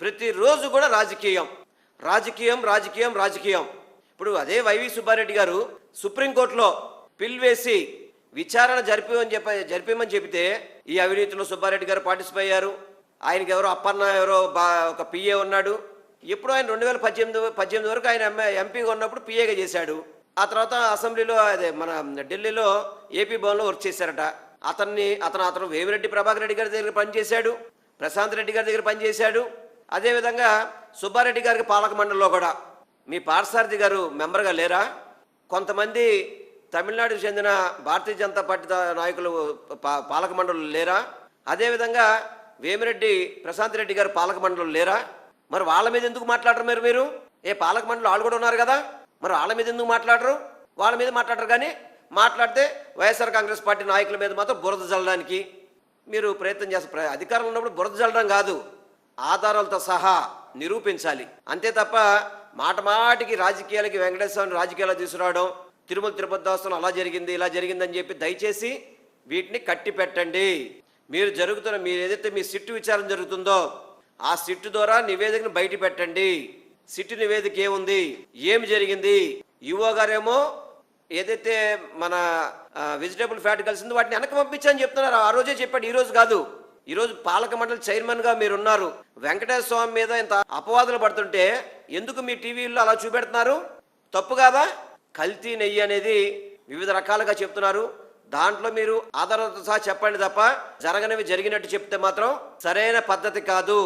ప్రతిరోజు కూడా రాజకీయం. రాజకీయం రాజకీయం రాజకీయం. ఇప్పుడు అదే వైవి సుబ్బారెడ్డి గారు సుప్రీంకోర్టులో పిల్ వేసి విచారణ జరిపి చెప్ప జరిపేమని చెబితే ఈ అవినీతిలో సుబ్బారెడ్డి గారు పార్టిసిపై అయ్యారు. ఆయనకి ఎవరో అప్పన్న ఎవరో బా ఒక పిఏ ఉన్నాడు. ఎప్పుడు ఆయన రెండు వేల పద్దెనిమిది పద్దెనిమిది వరకు ఆయన ఎంపీగా ఉన్నప్పుడు పిఏగా చేశాడు. ఆ తర్వాత అసెంబ్లీలో అదే మన ఢిల్లీలో ఏపీ భవన్లో వర్క్ చేశారట. అతన్ని అతను అతను వేమిరెడ్డి ప్రభాకర్ రెడ్డి గారి దగ్గర పనిచేశాడు. ప్రశాంత్ రెడ్డి గారి దగ్గర పనిచేశాడు. అదేవిధంగా సుబ్బారెడ్డి గారికి పాలక మండలిలో కూడా. మీ పార్సారథి గారు మెంబర్గా లేరా? కొంతమంది తమిళనాడుకు చెందిన భారతీయ జనతా పార్టీ నాయకులు పా- పాలక మండలి లేరా? అదేవిధంగా వేమిరెడ్డి ప్రశాంత్ రెడ్డి గారు పాలక మండలి లేరా? మరి వాళ్ళ మీద ఎందుకు మాట్లాడరు మీరు మీరు? ఏ పాలక మండలి వాళ్ళు కూడా ఉన్నారు కదా? మరి వాళ్ళ మీద ఎందుకు మాట్లాడరు? వాళ్ళ మీద మాట్లాడరు కానీ మాట్లాడితే వైఎస్ఆర్ కాంగ్రెస్ పార్టీ నాయకుల మీద మాత్రం బురద చల్లడానికి మీరు ప్రయత్నం చేస్తారు ప్ర- అధికారంలో ఉన్నప్పుడు బురద చల్లడం కాదు. ఆధారాలతో సహా నిరూపించాలి. అంతే తప్ప మాట మాటికి రాజకీయాలకి వెంకటేశ్వరని రాజకీయాలు తీసుకురావడం తిరుమల తిరుపతి దేవస్థానం అలా జరిగింది ఇలా జరిగిందని చెప్పి దయచేసి వీటిని కట్టి పెట్టండి. మీరు జరుగుతున్న మీరు ఏదైతే మీ సిట్టు విచారం జరుగుతుందో ఆ సిట్టు ద్వారా నివేదికను బయట పెట్టండి. సిట్టు నివేదిక ఏముంది? ఏమి జరిగింది? ఈవో గారేమో ఏదైతే మన వెజిటేబుల్ ఫ్యాట్ కలిసిందో వాటిని వెనక్కి పంపించని చెప్తున్నారు. ఆ రోజే చెప్పాడు ఈ రోజు కాదు. ఈరోజు పాలక మండలి చైర్మన్గా మీరున్నారు. మీరు ఉన్నారు వెంకటేశ్వర స్వామి మీద ఇంత అపవాదులు పడుతుంటే ఎందుకు మీ టీవీల్లో అలా చూపెడుతున్నారు? తప్పు కాదా? కల్తీ నెయ్యి అనేది వివిధ రకాలుగా చెప్తున్నారు. దాంట్లో మీరు ఆధారాలతో సహా చెప్పండి తప్ప జరగనివి జరిగినట్టు చెప్తే మాత్రం సరైన పద్ధతి కాదు.